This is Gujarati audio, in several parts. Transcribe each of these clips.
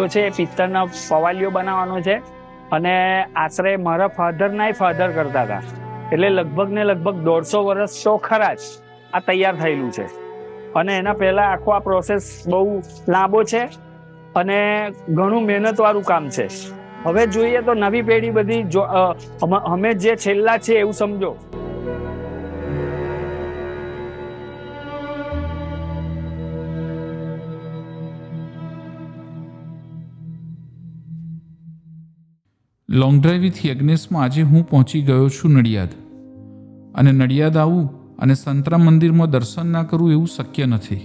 ધંધો છે, એ પિત્તળના પવાલીઓ બનાવવાનો છે અને આશરે મારા ફાધરના ફાધર કરતા હતા. એટલે લગભગ ને લગભગ દોઢસો વર્ષ તો ખરા જ આ તૈયાર થયેલું છે. અને એના પહેલા આખો આ પ્રોસેસ બહુ લાંબો છે અને ઘણું મહેનતવાળું કામ છે. હવે જોઈએ તો નવી પેઢી બધી જો અમે જે છેલ્લા છે એવું સમજો. લોંગ ડ્રાઈવ વિથ યજ્ઞેશમાં આજે હું પહોંચી ગયો છું નડિયાદ. અને નડિયાદ આવું અને સંતરામ મંદિરમાં દર્શન ના કરું એવું શક્ય નથી.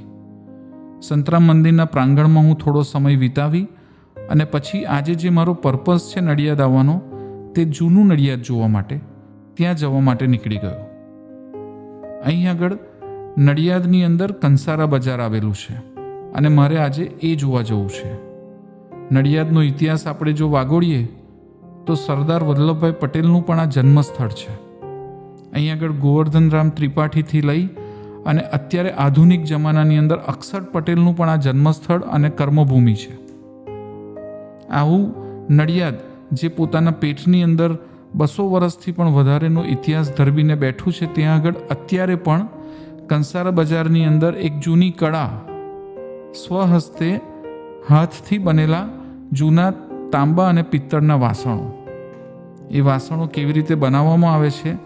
સંતરામ મંદિરના પ્રાંગણમાં હું થોડો સમય વિતાવી અને પછી આજે જે મારો પર્પઝ છે નડિયાદ આવવાનો તે જૂનું નડિયાદ જોવા માટે ત્યાં જવા માટે નીકળી ગયો. અહીં આગળ નડિયાદની અંદર કંસારા બજાર આવેલું છે અને મારે આજે એ જોવા જવું છે. નડિયાદનો ઇતિહાસ આપણે જો વાગોળીએ તો સરદાર વલ્લભભાઈ પટેલનું પણ આ જન્મસ્થળ છે. અહીં આગળ ગોવર્ધનરામ ત્રિપાઠીથી લઈ અને અત્યારે આધુનિક જમાનાની અંદર અક્ષર પટેલનું પણ આ જન્મસ્થળ અને કર્મભૂમિ છે. આવું નડિયાદ, જે પોતાના પેટની અંદર બસો વર્ષથી પણ વધારેનો ઇતિહાસ ધરબીને બેઠું છે, ત્યાં આગળ અત્યારે પણ કંસારા બજારની અંદર એક જૂની કળા સ્વહસ્તે હાથથી બનેલા જૂના તાંબા અને પિત્તળના વાસણો. એ વાસણો કેવી રીતે બનાવવામાં આવે છે,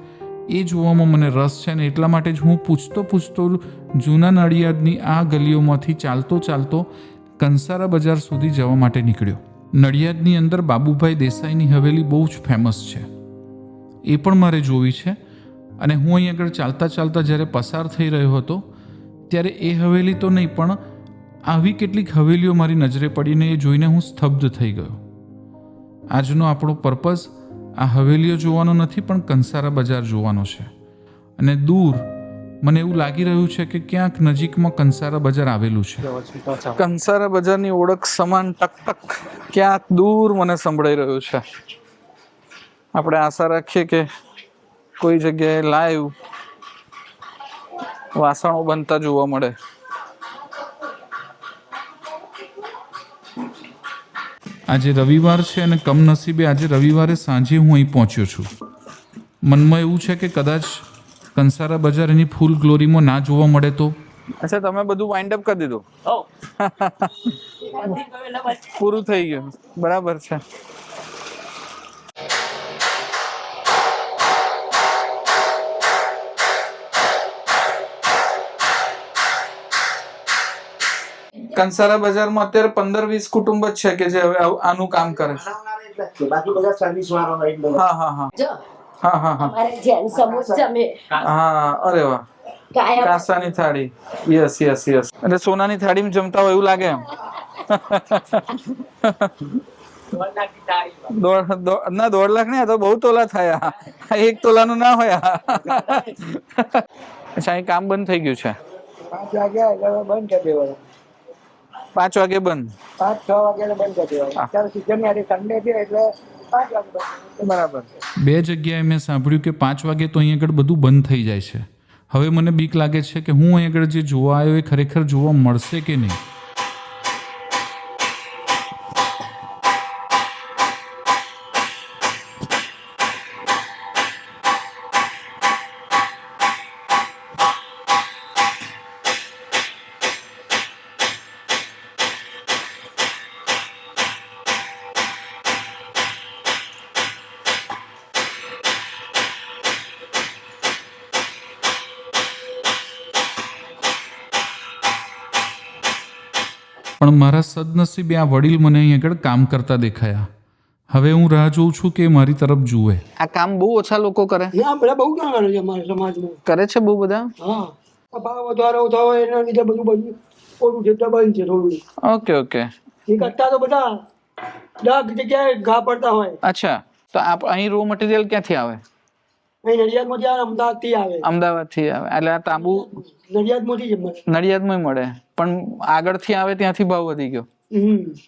એ જોવામાં મને રસ છે ને એટલા માટે જ હું પૂછતો પૂછતો જૂના નડિયાદની આ ગલીઓમાંથી ચાલતો ચાલતો કંસારા બજાર સુધી જવા માટે નીકળ્યો. નડિયાદની અંદર બાબુભાઈ દેસાઈની હવેલી બહુ જ ફેમસ છે. એ પણ મારે જોવી છે અને હું અહીં આગળ ચાલતા ચાલતા જ્યારે પસાર થઈ રહ્યો હતો, ત્યારે એ હવેલી તો નહીં, પણ આવી કેટલીક હવેલીઓ મારી નજરે પડીને એ જોઈને હું સ્તબ્ધ થઈ ગયો. આજનો આપણો પર્પઝ આ હવેલીઓ જોવાનો નથી, પણ કંસારા બજાર જોવાનો છે. અને દૂર મને એવું લાગી રહ્યું છે કે ક્યાંક નજીકમાં કંસારા બજાર આવેલું છે. કંસારા બજારની ઓળખ સમાન ટક ટક ક્યાંક દૂર મને સંભળાઈ રહ્યું છે. આપણે આશા રાખીએ કે કોઈ જગ્યાએ લાઈવ વાસણો બનતા જોવા મળે. આજે રવિવાર છે અને કમનસીબે આજે રવિવારે સાંજે હું અહીં પહોંચ્યો છું. મનમાં એવું છે કે કદાચ કંસારા બજાર એની ફૂલ ગ્લોરીમાં ના જોવા મળે તો? અચ્છા તમે બધું વાઇન્ડ અપ કરી દીધું? પૂરું થઈ ગયું. બરાબર છે. કંસારા બજારમાં અત્યારે પંદર વીસ કુટુંબ જ છે કે જે હવે આનું કામ કરે છે. બાકી બધા સર્વિસ વાળો એટલે હા હા હા. હા હા હા. અમારે જેન સમૂહ જમે હા અરે વાહ. કાયમ થાળી. યસ યસ યસ એટલે સોનાની થાળીમાં જમતા હોય એવું લાગે એમ. ના દોઢ લાખ નહીં તો બહુ તોલા થયા. એક તોલાનું ના હોય. અચ્છા અહીં કામ બંધ થઈ ગયું છે. પાંચ વાગ્યા બંધ કરી દેવાનું. પાંચ વાગે બંધ. પાંચ છ વાગે બંધ કરી દેવાનું. અત્યારે સીઝન આજે સન્ડે છે એટલે પાંચ વાગે બંધ બરાબર બે જગ્યાએ મેં સાંભળ્યું કે પાંચ વાગે તો અહીં આગળ બધું બંધ થઈ જાય છે. હવે મને બીક લાગે છે કે હું અહીં આગળ જે જોવા આવ્યો એ ખરેખર જોવા મળશે કે નહીં? પણ મારા સદનસીબે આ વડીલ મને અહીં આગળ કામ કરતા દેખાયા. હવે હું રાહ જોઉં છું કે એ મારી તરફ જુએ. આ કામ બહુ ઓછા લોકો કરે. ના બધા બહુ કામ કરે છે અમારા સમાજમાં. કરે છે બહુ બધા? હા. આ ભાવ વધારો થયો એના લીધે બધું બધું ઓલું છે બંધ છે થોડું. Okay okay. એ કરતા તો બધા દસ જગ્યાએ ઘા પડતા હોય. અચ્છા. તો આપ અહીં રો મટીરિયલ ક્યાંથી આવે? અહીં નડિયાદમાં અમદાવાદથી આવે. અમદાવાદથી આવે. એટલે આ તાંબુ નડિયાદમાંથી જ મળે. નડિયાદમાં મળે. પણ આગળથી આવે ત્યાંથી ભાવ વધી ગયો.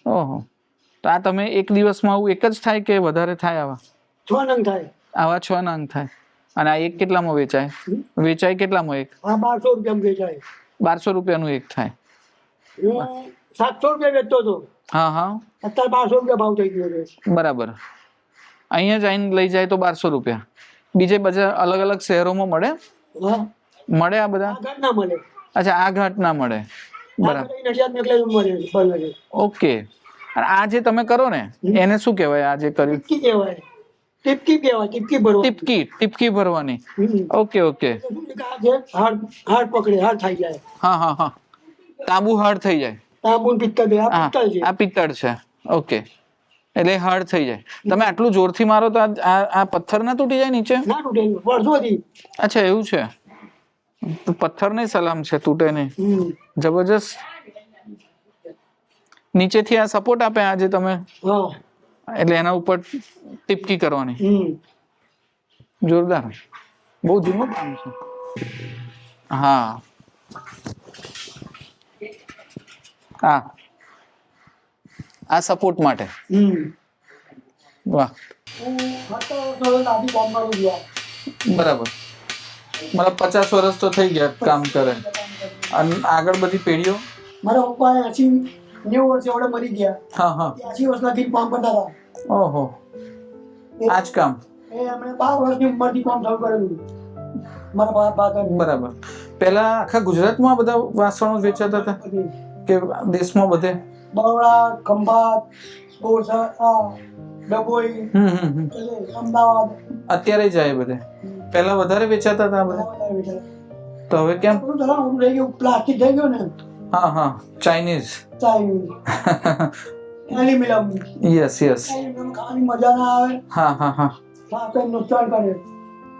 ઓહો. તો આ તમે એક દિવસમાં આવું એક જ થાય કે વધારે થાય આવા? છ નંગ થાય. આવા છ નંગ થાય. અને આ એક કેટલામાં વેચાય? વેચાય કેટલામાં એક? આ બારસો રૂપિયામાં વેચાય. બારસો રૂપિયાનું એક થાય. સાતસો રૂપિયા વેચતો હતો. હા હા. અત્યારે બારસો રૂપિયા ભાવ થઈ ગયો છે. બરાબર. અહીંયા જઈને લઈ જાય તો બારસો રૂપિયા. બીજે બધા અલગ અલગ શહેરોમાં મળે? મળે આ બધા? આ ઘાટ મળે. અચ્છા આ ઘાટ ના મળે. બરાબર. ઓકે. અને આ જે તમે કરો ને એને શું કહેવાય આ જે કર્યું? ટીપકી કહેવાય. ટીપકી કહેવાય ટીપકી ટીપકી ભરવાની. Okay okay. હાડ હાડ પકડે હાડ થઈ જાય. હા હા હા. તાંબુ હાર્ડ થઈ જાય. તાંબુ પિત્તળ આ પિત્તળ છે. ઓકે. એટલે હાર્ડ થઈ જાય. તમે આટલું જોરથી મારો તો આ- પથ્થર ના તૂટી જાય નીચે? ના તૂટે વર્ષોથી અચ્છા એવું છે. તો પથ્થર ને સલામ છે તૂટે નહીં. જબરજસ્ત. નીચેથી આ સપોર્ટ આપે આજે તમે? એટલે એના ઉપર ટીપકી કરવાની. જોરદાર. બહુ જૂનું કામ છે. હા. હા. આ સપોર્ટ માટે. વાહ. બરાબર. મારા પચાસ વર્ષ તો થઈ ગયા કામ કરે. અને આગળ બધી પેઢીઓ? મારા પપ્પા એસી નેવું વર્ષે એવડે મરી ગયા. હા હા. ત્યાંસી વર્ષના કામ કરતા હતા. ઓહો. આ જ કામ? એ એમણે બાર વર્ષની ઉંમરથી કામ શરૂ કરેલું. મારા બા બા બરાબર. પહેલા આખા ગુજરાતમાં બધા વાસણો વેચાતા હતા? કે દેશમાં બધે? બરોડા ખંભાત બોરસદ ડભોઈ અમદાવાદ. અત્યારે જાય બધે? પહેલા વધારે વેચાતા હતા બધા. તો હવે કેમ? આપણું રહી ગયું પ્લાસ્ટિક થઈ ગયું ને હા હા Chinese Chinese aluminium yes yes ખાવાની મજા ના આવે. હા હા હા. સ્વાસ્થ્ય નુકસાન કરે.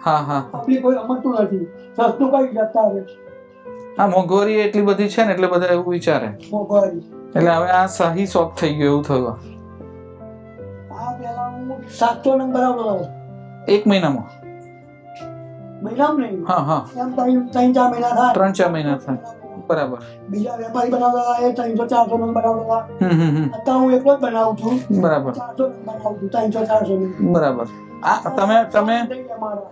હા હા. પબ્લિક કોઈ રમતું નથી. સસ્તું કઈ જતા આવે હા મોંઘવારી એટલી બધી છે ને એટલે બધા એવું વિચારે. મોંઘવારી. એટલે હવે આ શાહી શોખ થઈ ગયો એવું થયું આ પહેલા હું સાતસો નંગ બનાવતો હતો એક મહિનામાં મહિનામાં નહીં હા હા એમ ત્રણ ત્રણ ચાર મહિના થાય ત્રણ ચાર મહિના થાય બરાબર બીજા વેપારી બનાવતા હતા એ ત્રણસો ચારસો નંગ બનાવતા હતા હમ હમ હમ અત્યારે હું એકલો જ બનાવું છું બરાબર ચારસો નંગ બનાવું છું ત્રણસો ચારસો નંગ બરાબર આ તમે તમે થઈ ગયા મારા.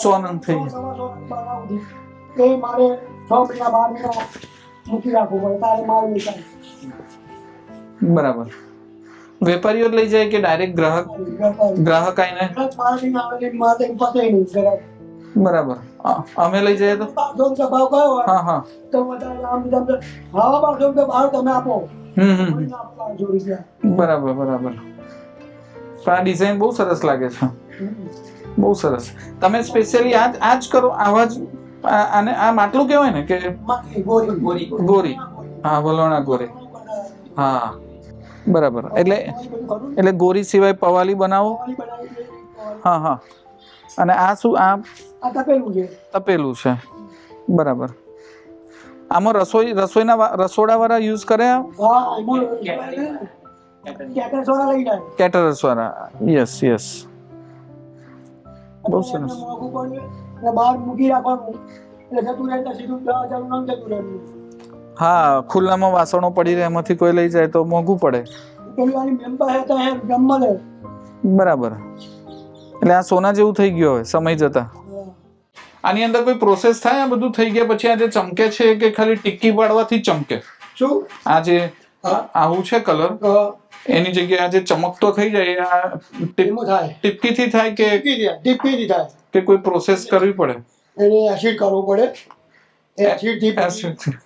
સો નંગ થઈ સો ગયા સવા સો નંગ બનાવું છું. એ મારે છ મહિના બાર મહિના મૂકી રાખવું પડે તારે માલ વેચાય બરાબર. વેપારીઓ લઈ જાય કે ડાયરેક્ટ ગ્રાહક? ગ્રાહક આવીને. બરાબર. અમે લઈ જઈએ તો? ભાવ કયો હા હા. તો વધારે આમ તેમ તેમ. હા બારસો રૂપિયા તમે આપો બરાબર. બરાબર આ ડિઝાઇન બહુ સરસ લાગે છે. બહુ સરસ. તમે સ્પેશિયલી આ જ- આ જ કરો આવા જ આને આ માટલું કહેવાય ને કે ગોરી. ગોરી. હા વલોણા ગોરી. હા. બરાબર. એટલે એટલે ગોરી સિવાય પવાલી બનાવો? હા હા. અને આ શું આ તપેલું છે. તપેલું છે. બરાબર. આમાં રસોઈ રસોઈના રસોડાવાળા યુઝ કરે કેટરર્સ વાળા યસ યસ. બહુ સરસ. બહાર મૂકી રાખવાનું. એટલે જતું રહે સીધું જતું રહેવું હા ખુલ્લામાં વાસણો પડી રહે એમાંથી કોઈ લઈ જાય તો મોંઘું પડે. બરાબર. એટલે આ સોના જેવું થઈ ગયું હવે સમય જતા. આની અંદર કોઈ પ્રોસેસ થાય? આ બધું થઈ ગયા પછી આ જે ચમકે છે કે ખાલી ટિક્કી પાડવાથી ચમકે? શું? આ જે આવું છે કલર એની જગ્યાએ જે ચમકતો થઈ જાય આ ટીપકીથી થાય કે ટીપકીથી થાય. કે કોઈ પ્રોસેસ કરવી પડે? એને એસિડ કરવું પડે. એસિડથી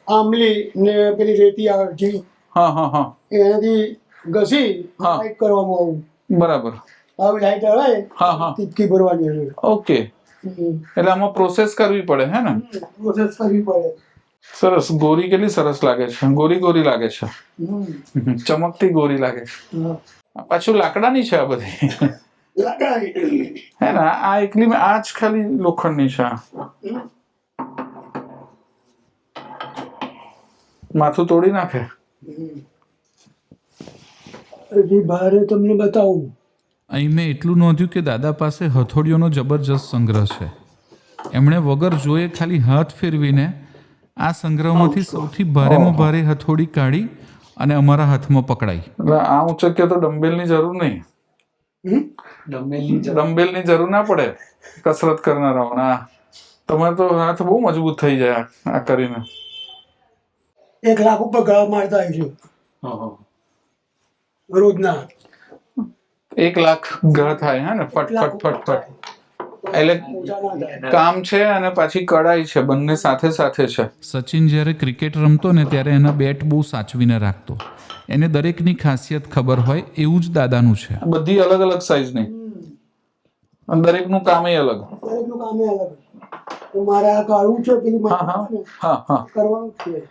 આંબલી ને પેલી રેતી આવે હા હા હા. એનાથી ઘસી લાઈટ કરવામાં આવું. બરાબર. આવી લાઈટ આવે હા હા. ટીપકી ભરવાની ઓકે. એટલે આમાં પ્રોસેસ કરવી પડે હે ને? પ્રોસેસ કરવી પડે. સરસ. ગોરી કેટલી સરસ લાગે છે. ગોરી ગોરી લાગે છે. ચમકતી ગોરી લાગે છે. પાછું લાકડાની છે આ બધી? હે ને? આ એકલી આ જ ખાલી લોખંડની છે. માથું તોડી નાખે? હજી ભારે તમને બતાવું. અહીં મેં એટલું નોંધ્યું કે દાદા પાસે હથોડીઓનો જબરજસ્ત સંગ્રહ છે. એમણે વગર જોયે ખાલી હાથ ફેરવીને આ સંગ્રહમાંથી સૌથી ભારેમાં ભારે હથોડી કાઢી અને અમારા હાથમાં પકડાઈ. એટલે આ ઉચક્યો તો ડમ્બેલની જરૂર નહીં? ડમ્બેલની જરૂર ના પડે. કસરત કરનારાઓને. આ તમારે તો હાથ બહુ મજબૂત થઈ જાય આ- આ કરીને. એક લાખ ઉપર ગળા મારતા આવીશું રોજના. એક લાખ ઘર થાય હે ને? ફટ ફટ ફટ ફટ. એટલે કામ છે અને પાછી કડાઈ છે બંને સાથે સાથે છે. સચિન જ્યારે ક્રિકેટ રમતો ને ત્યારે એના બેટ બહુ સાચવીને રાખતો. એને દરેકની ખાસિયત ખબર હોય એવું જ દાદાનું છે. બધી અલગ અલગ સાઈઝની અને દરેકનું કામ અલગ. દરેકનું કામ એ અલગ. મારે આ કાઢવું છે પેલી હા હા. હા કરવાનું છે.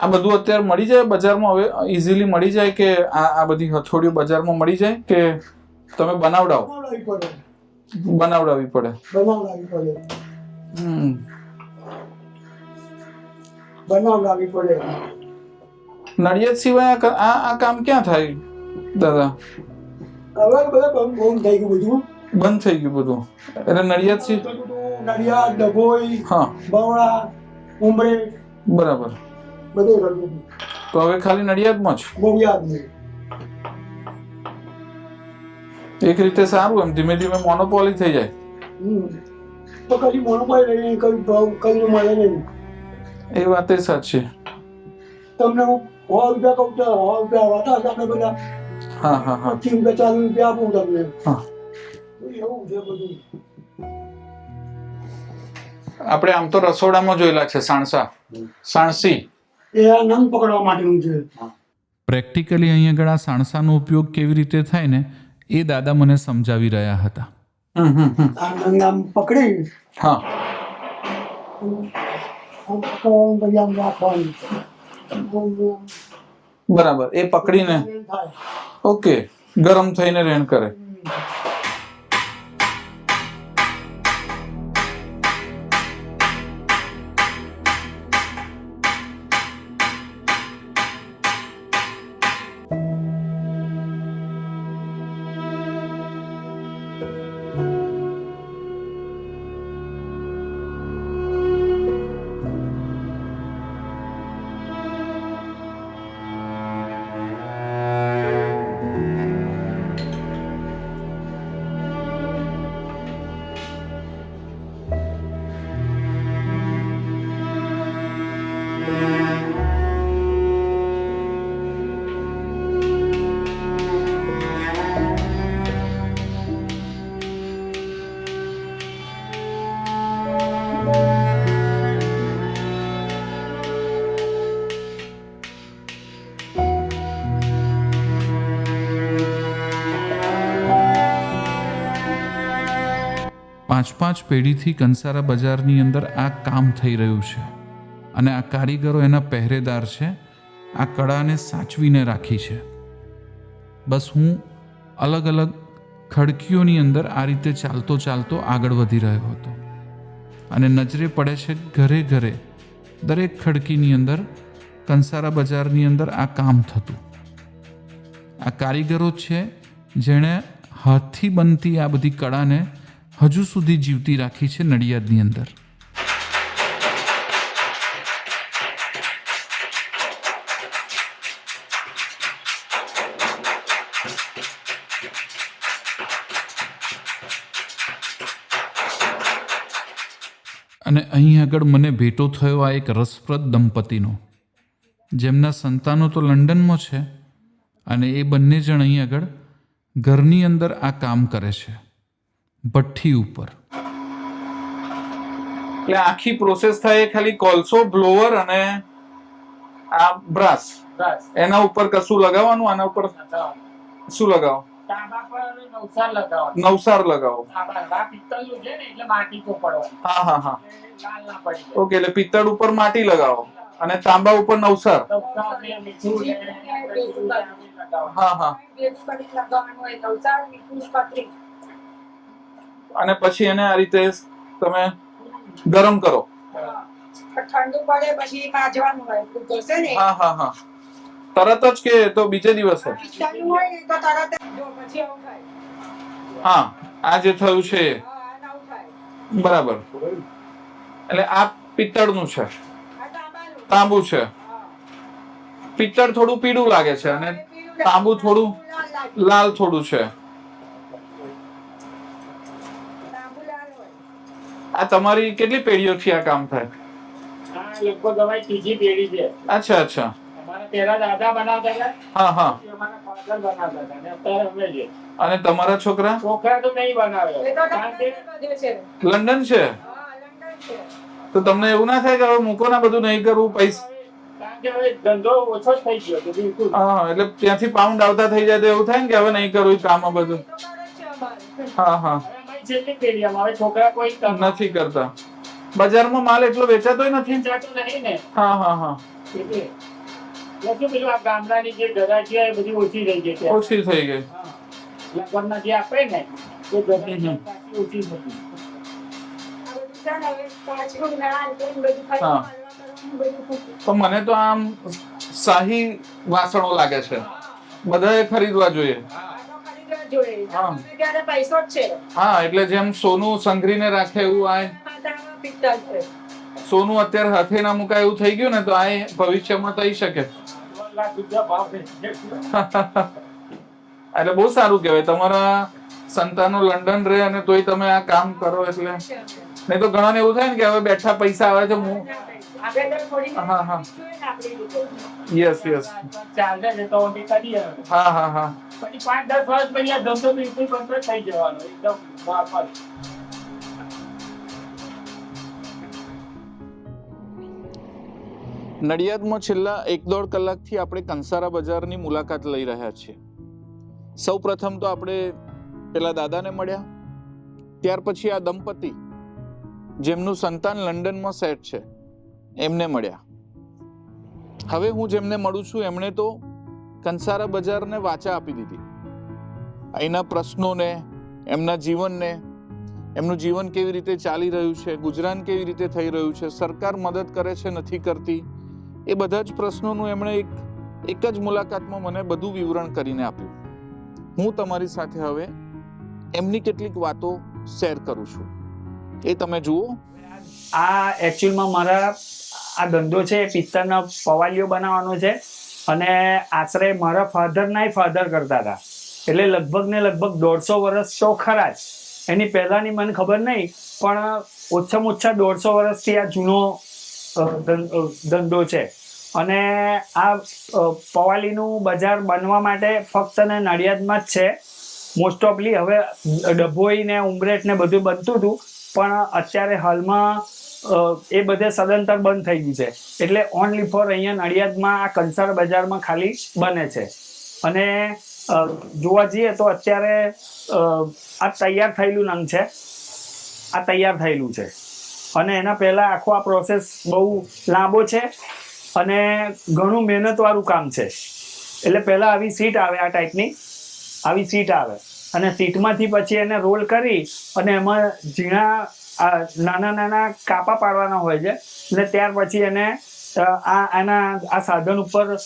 આ બધું અત્યારે મળી જાય બજારમાં? હવે ઇઝીલી મળી જાય કે આ આ બધી હથોડીઓ બજારમાં મળી જાય કે તમે બનાવડાવો? બનાવડાવી પડે. બનાવડાવી પડે. હમ. બનાવડાવી પડે. નડિયાદ સિવાય આ આ કામ ક્યાં થાય દાદા? હવે બધા બંધ બંધ થઈ ગયું બધું. બંધ થઈ ગયું બધું. એટલે નડિયાદ સિવાય નડિયાદ ડભોઈ હા. બવળા ઉમરે. બરાબર. બધે બધું તો હવે ખાલી નડિયાદમાં જ? બહુ એક રીતે સારું એમ ધીમે ધીમે મોનોપોલી થઈ જાય. તો કદી મોનોપાઈ લઈને કઈ ભાવ કઈ મળે નહીં. એ વાત એ સાચી તમને હું સો રૂપિયા કહું તો સો રૂપિયા હતા આપણે બધા. હા હા હા. પચીસ રૂપિયા ચાલીસ રૂપિયા આપું તમને. હા. એવું છે બધું. આપણે આમ તો રસોડામાં જોયેલા છે સાણસા. સાણસી. એ નંગ પકડવા માટેનું છે પ્રેક્ટિકલી અહીંયા આગળ સાણસાનો ઉપયોગ કેવી રીતે થાય ને એ દાદા મને સમજાવી રહ્યા હતા આ નંગ આમ પકડી હા બરાબર એ પકડીને ઓકે ગરમ થઈને રેણ કરે પાંચ પેઢીથી કંસારા બજારની અંદર આ કામ થઈ રહ્યું છે. અને આ કારીગરો એના પહેરેદાર છે, આ કળાને સાચવીને રાખી છે. બસ હું અલગ અલગ ખડકીઓની અંદર આ રીતે ચાલતો ચાલતો આગળ વધી રહ્યો હતો. અને નજરે પડે છે ઘરે ઘરે દરેક ખડકીની અંદર કંસારા બજારની અંદર આ કામ થતું. આ કારીગરો છે જેણે હાથથી બનતી આ બધી કળાને હજુ સુધી જીવતી રાખી છે નડિયાદની અંદર. અને અહીં આગળ મને ભેટો થયો આ એક રસપ્રદ દંપતીનો. જેમના સંતાનો તો લંડનમાં છે અને એ બંને જણ અહીં આગળ ઘરની અંદર આ કામ કરે છે. ભઠ્ઠી ઉપર. એટલે આખી પ્રોસેસ થાય એ ખાલી કોલસો બ્લોવર અને આ બ્રાસ એના ઉપર કશું લગાવવાનું? આના ઉપર શું લગાવો? નવસાર લગાવો. હા હા હા. ઓકે એટલે પિત્તળ ઉપર માટી લગાવો અને તાંબા ઉપર નવસાર. હા હા. અને પછી એને આ રીતે તમે ગરમ કરો. ઠંડુ પડે પછી કાચવાનું હોય એટલું ને? હા હા હા. તરત જ કે તો બીજે દિવસે? હા આ જે થયું છે. બરાબર. એટલે આ પિત્તળનું છે. તાંબુ છે. પિત્તળ થોડું પીળું લાગે છે અને. તાંબુ થોડું લાલ થોડું છે તાંબુ લાલ હોય આ તમારી કેટલી પેઢીઓથી આ કામ થાય? લગભગ અમારી ત્રીજી પેઢી છે. અચ્છા અચ્છા. અમારા પેલા દાદા બનાવતા હતા હા હા. એ અમારા father બનાવતા હતા અને અત્યારે અમે છે. અને તમારા છોકરા? છોકરા તો નહીં બનાવે. એ તો કારણ કે બધે છે. લંડન છે? હા લંડન છે. તો તમને એવું ના થાય કે હવે મૂકો ના બધું નહીં કરવું પૈસા કારણ કે હવે ધંધો ઓછો થઈ ગયો હા એટલે ત્યાંથી પાઉન્ડ આવતા થઈ જાય તો એવું થાય ને કે હવે નહીં કરવું કામ આ બધું? હા હા. હવે અમારી હવે છોકરા કોઈ નથી કરતા. બજારમાં માલ એટલો વેચાતો નથી? વેચાતું નહીં ને. હા હા હા. એટલે એટલે પેલું આ ગામડાની જે ગરાકી એ બધી ઓછી થઈ ગઈ છે. ઓછી થઈ. જે આપે ને એ ઓછી. તો મને તો આમ શાહી વાસણો લાગે છે. બધાએ ખરીદવા જોઈએ. ત્યારે પૈસો જ છે. હા એટલે જેમ સોનું સંઘરીને રાખે એવું આ પિત્તળ છે સોનું અત્યારે હાથે ના મુકાય એવું થઈ ગયું ને તો આ ભવિષ્યમાં થઈ શકે. એટલે બહુ સારું કહેવાય. તમારા સંતાનો લંડન રહે અને તોય તમે આ કામ કરો એટલે. નહીં તો ઘણાને એવું થાય ને કે હવે બેઠા પૈસા આવે છે હું હા, હા. યસ યસ ચાલે છે તો અમે કરીએ હા હા હા. પછી પાંચ દસ વર્ષ પછી આ ધંધો બિલકુલ બંધ થઈ જવાનો એકદમ નોર્મલ નડિયાદમાં છેલ્લા એક દોઢ કલાકથી આપણે કંસારા બજારની મુલાકાત લઈ રહ્યા છીએ. સૌ પ્રથમ તો આપણે પેલા દાદાને મળ્યા. ત્યાર પછી આ દંપતી જેમનું સંતાન લંડનમાં સેટ છે. એમને મળ્યા. હવે હું જેમને મળું છું, એમણે તો કંસારા બજારને વાચા આપી દીધી. અહીંના પ્રશ્નોને, એમના જીવનને, એમનું જીવન કેવી રીતે ચાલી રહ્યું છે, ગુજરાન કેવી રીતે થઈ રહ્યું છે, સરકાર મદદ કરે છે, નથી કરતી, એ બધા જ પ્રશ્નોનું એમણે એક એક જ મુલાકાતમાં મને બધું વિવરણ કરીને આપ્યું. હું તમારી સાથે હવે એમની કેટલીક વાતો શેર કરું છું. એ તમે જુઓ. આ એકચ્યુઅલમાં મારા આ ધંધો છે, એ પિત્તળના પવાલીઓ બનાવવાનો છે અને આશરે મારા ફાધરના ફાધર કરતા હતા. એટલે લગભગ ને લગભગ દોઢસો વર્ષ તો ખરા જ. એની પહેલાંની મને ખબર નહીં પણ ઓછામાં ઓછા દોઢસો વર્ષથી આ જૂનો ધંધો છે. અને આ પવાલીનું બજાર બનવા માટે ફક્ત ને નડિયાદમાં જ છે. મોસ્ટ ઓફલી હવે ડભોઈ ને ઉમરેટ ને બધું બનતું હતું. પણ અત્યારે હાલમાં એ બધે સદંતર બંધ થઈ ગયું છે. એટલે ઓનલી ફોર અહીંયા નડિયાદમાં આ કંસાર બજારમાં ખાલી બને છે. અને જોવા જઈએ તો અત્યારે આ તૈયાર થયેલું નંગ છે. આ તૈયાર થયેલું છે. અને એના પહેલાં આખો આ પ્રોસેસ બહુ લાંબો છે અને ઘણું મહેનતવાળું કામ છે. એટલે પહેલાં આવી સીટ આવે આ ટાઈપની આવી સીટ આવે. અને સીટમાંથી પછી એને રોલ કરી અને એમાં ઝીણા નાના નાના કાપા પાડવાના હોય છે. અને ત્યાર પછી એને આ, આના, આ સાધન ઉપર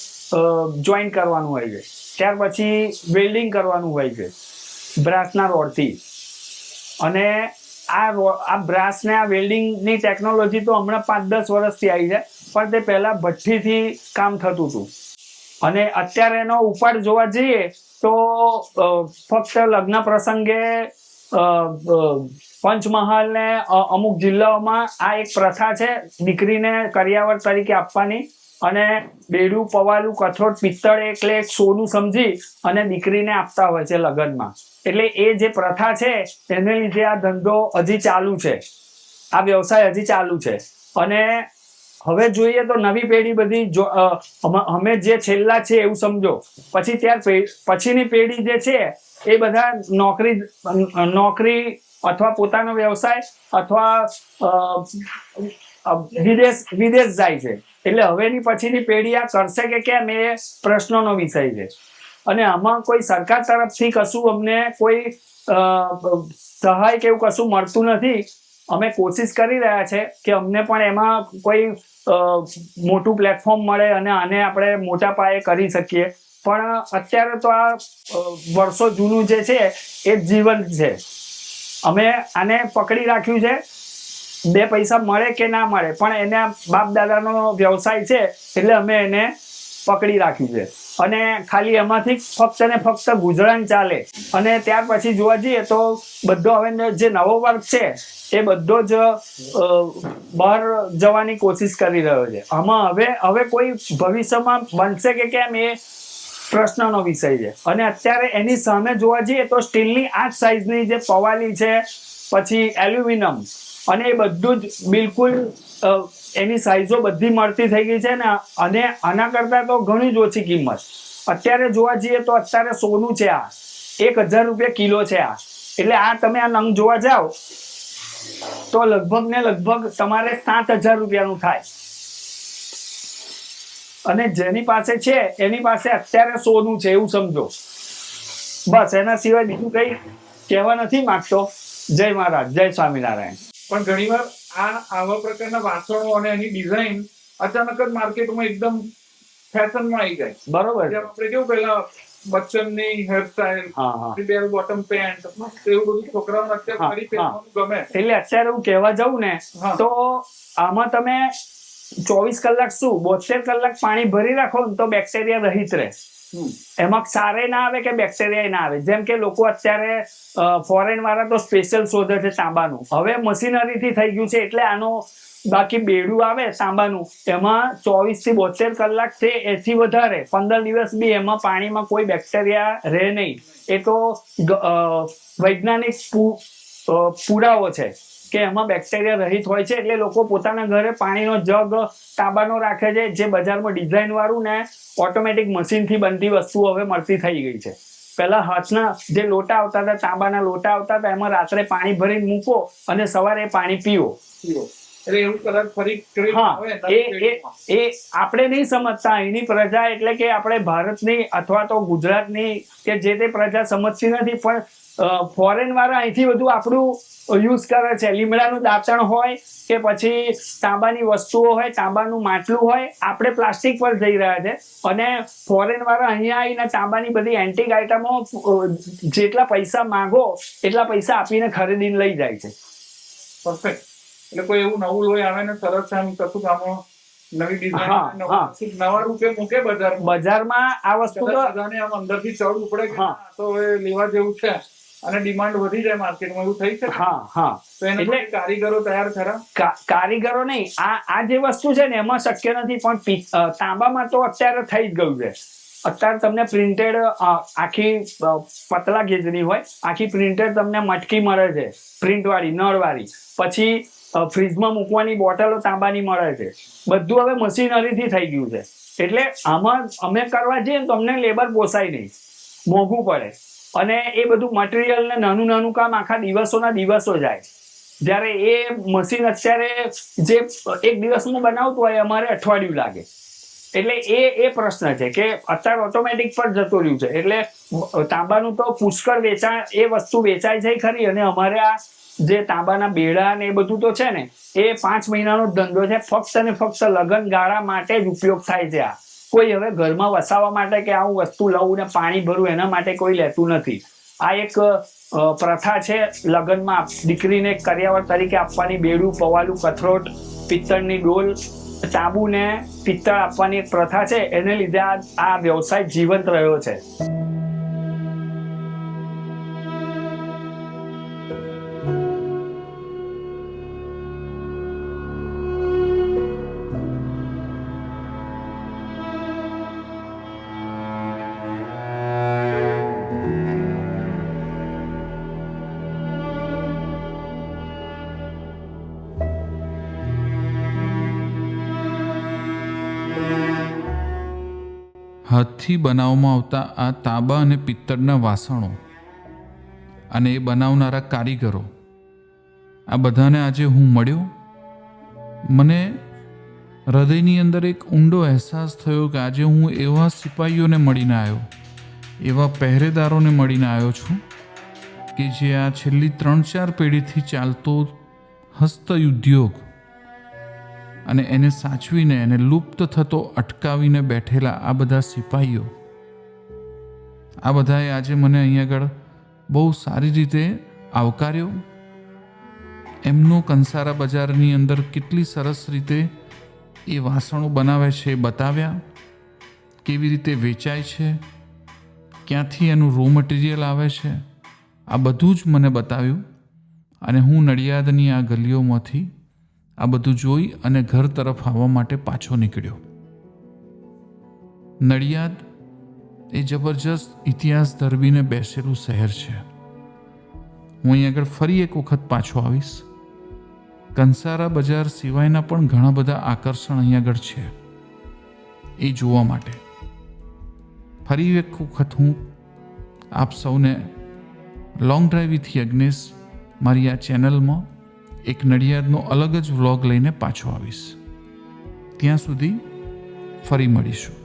જોઈન કરવાનું હોય છે. ત્યાર પછી વેલ્ડિંગ કરવાનું હોય છે. બ્રાસના રોડથી. અને આ આ બ્રાસને આ વેલ્ડિંગની ટેકનોલોજી તો હમણાં પાંચ દસ વર્ષથી આવી છે. પણ તે પહેલાં ભઠ્ઠીથી કામ થતું હતું. અને અત્યારે એનો ઉપાડ જોવા જઈએ તો ફક્ત લગ્ન પ્રસંગે પંચમહાલ ને અમુક જિલ્લાઓમાં આ એક પ્રથા છે, દીકરીને કરિયાવર તરીકે આપવાની અને બેડું, પવાલું કઠોળ પિત્તળ એટલે સોનું સમજી અને દીકરીને આપતા હોય છે લગ્નમાં. એટલે એ જે પ્રથા છે એને લીધે આ ધંધો હજી ચાલુ છે. આ વ્યવસાય હજી ચાલુ છે. અને હવે જોઈએ તો નવી પેઢી બધી જો અમે- જે છેલ્લા છે એવું સમજો. પછી ત્યાર પછીની પેઢી જે છે, એ બધા નોકરી નોકરી અથવા પોતાનો વ્યવસાય અથવા વિદેશ વિદેશ જાય છે. એટલે હવેની પછીની પેઢી આ કરશે કે કેમ એ પ્રશ્નોનો વિષય છે. અને આમાં કોઈ સરકાર તરફથી કશું અમને કોઈ સહાય કે એવું કશું મળતું નથી. અમે કોશિશ કરી રહ્યા છે કે અમને પણ એમાં કોઈ મોટું પ્લેટફોર્મ મળે અને આને આપણે મોટા પાયે કરી શકીએ. પણ અત્યારે તો આ વર્ષો જૂનું જે છે, એ જીવન છે. અમે આને પકડી રાખ્યું છે. બે પૈસા મળે કે ના મળે, પણ એને બાપ દાદાનો વ્યવસાય છે, એટલે અમે એને પકડી રાખી છે. અને ખાલી એમાંથી ફક્ત ને ફક્ત ગુજરાન ચાલે. અને ત્યાર પછી જોવા જઈએ તો બધો હવે જે નવો વર્ગ છે, એ બધો જ બહાર જવાની કોશિશ કરી રહ્યો છે. આમાં હવે હવે કોઈ ભવિષ્યમાં બનશે કે કેમ એ પ્રશ્નનો વિષય છે. અને અત્યારે એની સામે જોવા જઈએ તો સ્ટીલની આ જ સાઇઝની જે પવાલી છે, પછી એલ્યુમિનિયમ. અને એ બધું જ બિલકુલ એની સાઇઝો બધી મળતી થઈ ગઈ છે ને, અને આના કરતાં તો ઘણી જ ઓછી કિંમત. અત્યારે જોવા જઈએ તો અત્યારે સોનું છે આ. એક હજાર રૂપિયા કિલો છે આ. એટલે આ તમે આ નંગ જોવા જાઓ, તો લગભગ ને લગભગ તમારે સાત હજાર રૂપિયાનું થાય. અને જેની પાસે છે, એની પાસે અત્યારે સોનું છે, એવું સમજો. બસ, એના સિવાય બીજું કઈ કહેવા નથી માંગતો. જય મહારાજ, જય સ્વામિનારાયણ. પણ ઘણીવાર આ આવા પ્રકારના વાસણો અને એની ડિઝાઇન અચાનક જ માર્કેટમાં એકદમ ફેશનમાં આવી જાય. બરોબર આપણે કેવું પેલા બચ્ચનની હેરસ્ટાઈલ બેલ બોટમ પેન્ટ એવું બધું છોકરાઓને અત્યારે ફરી પહેરવાનું ગમે. એટલે અત્યારે હું કહેવા જાઉં ને તો આમાં તમે ચોવીસ કલાક શું બોતેર કલાક પાણી ભરી રાખો ને તો બેક્ટેરિયા રહિત રહે. એમાં સારે ના આવે કે બેક્ટેરિયા ના આવે? જેમ કે લોકો અત્યારે ફોરેન વાળા તો સ્પેશિયલ શોધે છે તાંબાનું. હવે મશીનરીથી થઈ ગયું છે એટલે આનો બાકી બેડું આવે તાંબાનું. એમાં ચોવીસથી બોતેર કલાક છે, એથી વધારે. પંદર દિવસ બી એમાં પાણીમાં કોઈ બેક્ટેરિયા રહે નહીં. એ તો વૈજ્ઞાનિક પુરાવો છે. કે એમાં બેક્ટેરિયા રહિત હોય છે એટલે લોકો પોતાના ઘરે પાણીનો જગ, તાંબાનો રાખે છે, જે બજારમાં ડિઝાઇન વાળું ને ઓટોમેટિક મશીનથી બનતી વસ્તુ હવે મળતી થઈ ગઈ છે. પહેલા હાથના જે લોટા આવતા હતા, તાંબાના લોટા આવતા હતા, એમાં રાત્રે પાણી ભરીને મૂકો અને સવારે પાણી પીવો આપણે નહીં સમજતા. અહીંની પ્રજા એટલે કે આપણે ભારતની અથવા તો ગુજરાતની કે જે તે પ્રજા સમજતી નથી પણ ફોરેન વાળા અહીંથી બધું આપણું યુઝ કરે છે. લીમડાનું દાંતણ હોય કે પછી તાંબાની વસ્તુઓ હોય તાંબાનું માટલું હોય આપણે પ્લાસ્ટિક પર જઈ રહ્યા છે. અને ફોરેન વાળા અહીંયા આવીને તાંબાની બધી એન્ટિક આઇટમો જેટલા પૈસા માંગો એટલા પૈસા આપીને ખરીદીને લઈ જાય છે. Perfect. એટલે કોઈ એવું નવું લોહી આવે ને સરસ આમ કશું આમાં નવી ડિઝાઇન નવા રૂપે મૂકે બજાર બજારમાં આ વસ્તુ તો આમ અંદરથી ચડ ઉપડે તો એ લેવા જેવું છે અને ડિમાન્ડ વધી જાય માર્કેટમાં એવું થઈ શકે? હા હા. તો એના એટલે- કારીગરો તૈયાર ખરા કારીગરો નહીં. આ આ જે વસ્તુ છે ને એમાં શક્ય નથી પણ તાંબામાં તો અત્યારે થઈ જ ગયું છે. અત્યારે તમને પ્રિન્ટેડ આખી પતલા ગેજની હોય આખી પ્રિન્ટેડ તમને મટકી મળે છે. પ્રિન્ટ વાળી નળ વાળી. પછી ફ્રીજમાં મૂકવાની બોટલો તાંબાની મળે છે. બધું હવે મશીનરીથી થઈ ગયું છે. એટલે આમાં અમે કરવા જઈએ ને તો અમને લેબર પોસાય નહીં. મોંઘું પડે. અને એ બધું મટીરિયલ ને નાનું નાનું કામ આખા દિવસોના દિવસો જાય. જ્યારે એ મશીન અત્યારે જે એક દિવસમાં બનાવતું હોય અમારે અઠવાડિયું લાગે. એટલે એ એ પ્રશ્ન છે કે અત્યારે ઓટોમેટિક પર જતું રહ્યું છે. એટલે તાંબાનું તો પુષ્કળ વેચાણ, એ વસ્તુ વેચાય છે ખરી અને અમારે આ જે તાંબાના બેડા ને એ બધું તો છે ને, એ પાંચ મહિનાનો ધંધો છે. ફક્ત અને ફક્ત લગન ગાળા માટે જ ઉપયોગ થાય છે આ. કોઈ હવે ઘરમાં વસાવવા માટે કે આવું વસ્તુ લઉં ને પાણી ભરું એના માટે કોઈ લેતું નથી. આ એક પ્રથા છે લગ્નમાં. દીકરીને કર્યાવર તરીકે આપવાની બેડું, પવાલું, કથરોટ, પિત્તળની ડોલ, તાંબુ ને પિત્તળ આપવાની એક પ્રથા છે. એને લીધે આ આ વ્યવસાય જીવંત રહ્યો છે. હાથથી બનાવવામાં આવતા આ તાંબા અને પિત્તળના વાસણો અને એ બનાવનારા કારીગરો, આ બધાને આજે હું મળ્યો. મને હૃદયની અંદર એક ઊંડો અહેસાસ થયો કે આજે હું એવા સિપાહીઓને મળીને આવ્યો, એવા પહેરેદારોને મળીને આવ્યો છું કે જે આ છેલ્લી ત્રણ ચાર પેઢીથી ચાલતો હસ્તયુદ્યોગ અને એને સાચવીને એને લુપ્ત થતો અટકાવીને બેઠેલા આ બધા સિપાહીઓ. આ બધાએ આજે મને અહીં આગળ બહુ સારી રીતે આવકાર્યો. એમનો કંસારા બજારની અંદર કેટલી સરસ રીતે એ વાસણો બનાવે છે એ બતાવ્યા. કેવી રીતે વેચાય છે. ક્યાંથી એનું રો મટીરિયલ આવે છે. આ બધું જ મને બતાવ્યું. અને હું નડિયાદની આ ગલીઓમાંથી આ બધું જોઈ અને ઘર તરફ આવવા માટે પાછો નીકળ્યો. નડિયાદ એ જબરજસ્ત ઇતિહાસ ધરવીને બેસેલું શહેર છે. હું અહીં આગળ ફરી એક વખત પાછો આવીશ. કંસારા બજાર સિવાયના પણ ઘણા બધા આકર્ષણ અહીં આગળ છે. એ જોવા માટે. ફરી એક વખત હું આપ સૌને લોંગ ડ્રાઈવ વિથ યજ્ઞેશ મારી આ ચેનલમાં એક નડિયાદનો અલગ જ વ્લોગ લઈને પાછો આવીશ. ત્યાં સુધી ફરી મળીશું.